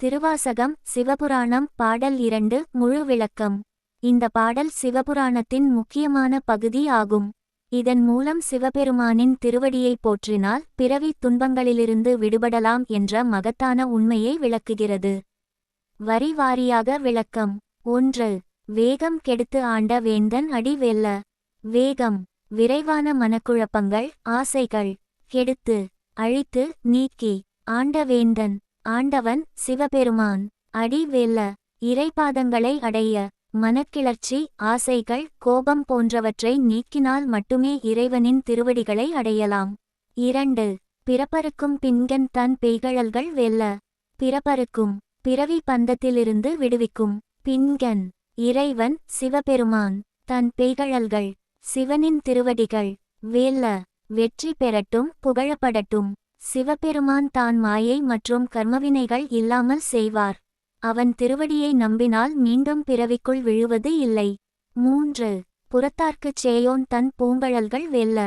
திருவாசகம் சிவபுராணம் பாடல் இரண்டு முழு விளக்கம். இந்த பாடல் சிவபுராணத்தின் முக்கியமான பகுதி ஆகும். இதன் மூலம் சிவபெருமானின் திருவடியைப் போற்றினால் பிறவி துன்பங்களிலிருந்து விடுபடலாம் என்ற மகத்தான உண்மையை விளக்குகிறது. வரி வாரியாக விளக்கம். ஒன்று வேகம் கெடுத்து ஆண்ட வேந்தன் அடி வெல்ல. வேகம் விரைவான மனக்குழப்பங்கள் ஆசைகள். கெடுத்து அழித்து நீக்கி ஆண்ட வேந்தன். ஆண்டவன் சிவபெருமான். அடி வெல்ல இறைபாதங்களை அடைய மனக்கிளர்ச்சி ஆசைகள் கோபம் போன்றவற்றை நீக்கினால் மட்டுமே இறைவனின் திருவடிகளை அடையலாம். இரண்டு பிறப்பருக்கும் பின்கன் தன் பெய்கழல்கள் வெல்ல பிறப்பருக்கும் பிறவி பந்தத்திலிருந்து விடுவிக்கும். பின்கன் இறைவன் சிவபெருமான் தன் பெய்கழல்கள் சிவனின் திருவடிகள் வேல்ல வெற்றி பெறட்டும் புகழப்படட்டும். சிவபெருமான் தான் மாயை மற்றும் கர்மவினைகள் இல்லாமல் செய்வார். அவன் திருவடியை நம்பினால் மீண்டும் பிறவிக்குள் விழுவது இல்லை. மூன்று. புறத்தார்க்குச் சேயோன் தன் பூங்கழல்கள் வெல்ல.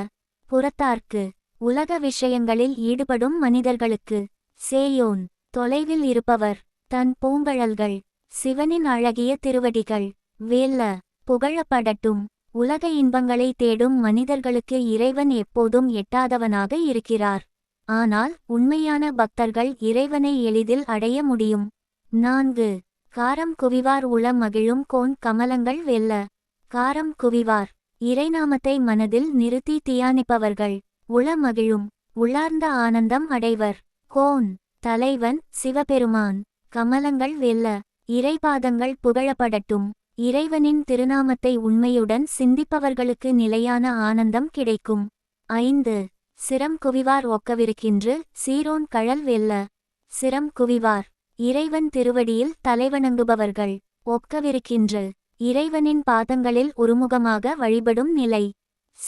புறத்தார்க்கு. உலக விஷயங்களில் ஈடுபடும் மனிதர்களுக்கு. சேயோன். தொலைவில் இருப்பவர். தன் பூங்கழல்கள். சிவனின் அழகிய திருவடிகள். வேல்ல. புகழப்படட்டும். உலக இன்பங்களை தேடும் மனிதர்களுக்கு இறைவன் எப்போதும் எட்டாதவனாக இருக்கிறார். ஆனால் உண்மையான பக்தர்கள் இறைவனை எளிதில் அடைய முடியும். நான்கு. காரம் குவிவார் உள மகிழும் கோன் கமலங்கள் வெல்ல. காரம் குவிவார். இறைநாமத்தை மனதில் நிறுத்தி தியானிப்பவர்கள். உள மகிழும். உள்ளார்ந்த ஆனந்தம் அடைவர். கோன். தலைவன் சிவபெருமான். கமலங்கள் வெல்ல. இறைபாதங்கள் புகழப்படட்டும். இறைவனின் திருநாமத்தை உண்மையுடன் சிந்திப்பவர்களுக்கு நிலையான ஆனந்தம் கிடைக்கும். ஐந்து. சிரம் குவிவார் ஒக்கவிருக்கின்று சீரோன் கழல் வெல்ல. சிரம் குவிவார். இறைவன் திருவடியில் தலைவணங்குபவர்கள். ஒக்கவிருக்கின்று. இறைவனின் பாதங்களில் ஒருமுகமாக வழிபடும் நிலை.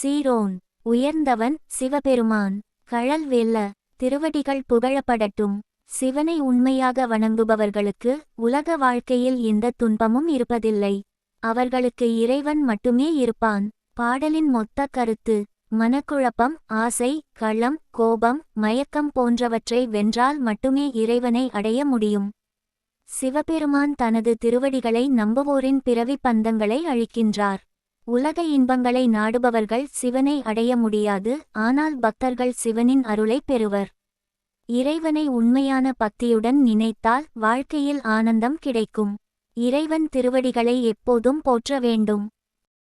சீரோன். உயர்ந்தவன் சிவபெருமான். கழல் வெல்ல. திருவடிகள் புகழப்படட்டும். சிவனை உண்மையாக வணங்குபவர்களுக்கு உலக வாழ்க்கையில் எந்த துன்பமும் இருப்பதில்லை. அவர்களுக்கு இறைவன் மட்டுமே இருப்பான். பாடலின் மொத்த கருத்து. மனக்குழப்பம் ஆசை களம் கோபம் மயக்கம் போன்றவற்றை வென்றால் மட்டுமே இறைவனை அடைய முடியும். சிவபெருமான் தனது திருவடிகளை நம்புவோரின் பிறவி பந்தங்களை அழிக்கின்றார். உலக இன்பங்களை நாடுபவர்கள் சிவனை அடைய முடியாது ஆனால் பக்தர்கள் சிவனின் அருளை பெறுவர். இறைவனை உண்மையான பக்தியுடன் நினைத்தால் வாழ்க்கையில் ஆனந்தம் கிடைக்கும். இறைவன் திருவடிகளை எப்போதும் போற்ற வேண்டும்.